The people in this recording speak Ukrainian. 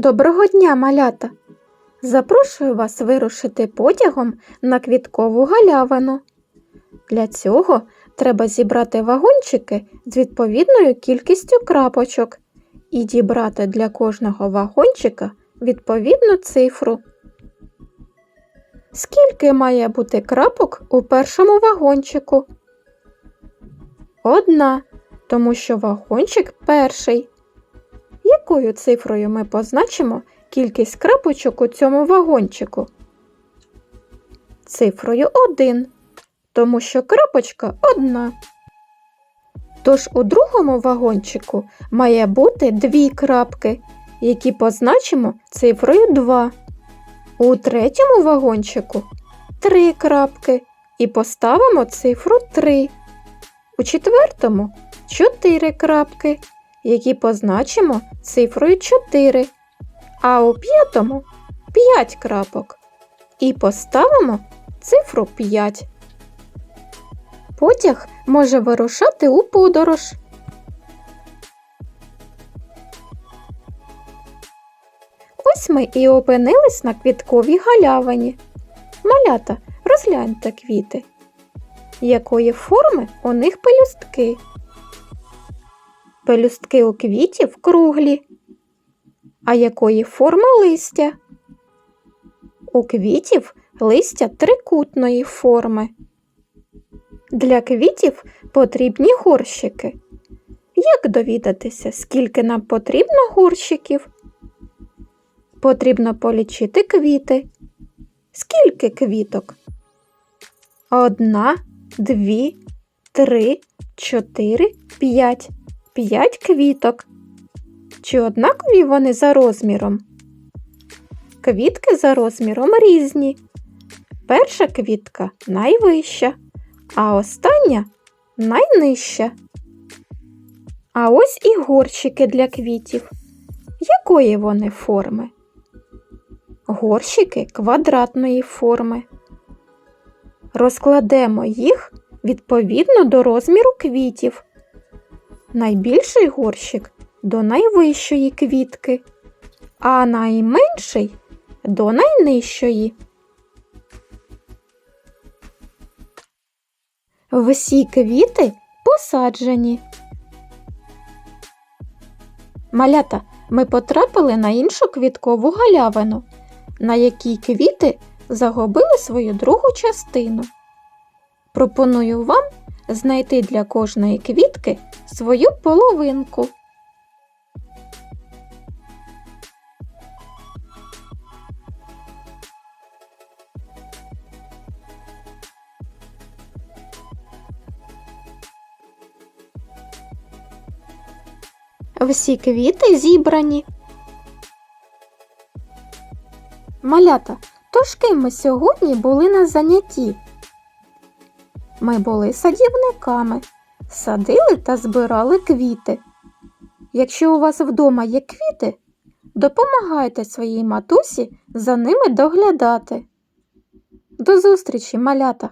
Доброго дня, малята! Запрошую вас вирушити потягом на квіткову галявину. Для цього треба зібрати вагончики з відповідною кількістю крапочок і дібрати для кожного вагончика відповідну цифру. Скільки має бути крапок у першому вагончику? Одна, тому що вагончик перший. Якою цифрою ми позначимо кількість крапочок у цьому вагончику? Цифрою 1, тому що крапочка одна. Тож у другому вагончику має бути дві крапки, які позначимо цифрою 2. У третьому вагончику три крапки і поставимо цифру 3. У четвертому 4 крапки, які позначимо цифрою 4. А у п'ятому 5 крапок. І поставимо цифру 5. Потяг може вирушати у подорож. Ось ми і опинились на квітковій галявині. Малята, розгляньте квіти. Якої форми у них пелюстки? Пелюстки у квітів круглі. А якої форми листя? У квітів листя трикутної форми. Для квітів потрібні горщики. Як довідатися, скільки нам потрібно горщиків? Потрібно полічити квіти. Скільки квіток? Одна, дві, три, чотири, п'ять. П'ять квіток. Чи однакові вони за розміром? Квітки за розміром різні. Перша квітка найвища, а остання найнижча. А ось і горщики для квітів. Якої вони форми? Горщики квадратної форми. Розкладемо їх відповідно до розміру квітів. Найбільший горщик до найвищої квітки, а найменший до найнижчої. Всі квіти посаджені. Малята, ми потрапили на іншу квіткову галявину, на якій квіти загубили свою другу частину. Пропоную вам знайти для кожної квітки свою половинку. Всі квіти зібрані. Малята, тож ким ми сьогодні були на занятті? Ми були садівниками, садили та збирали квіти. Якщо у вас вдома є квіти, допомагайте своїй матусі за ними доглядати. До зустрічі, малята!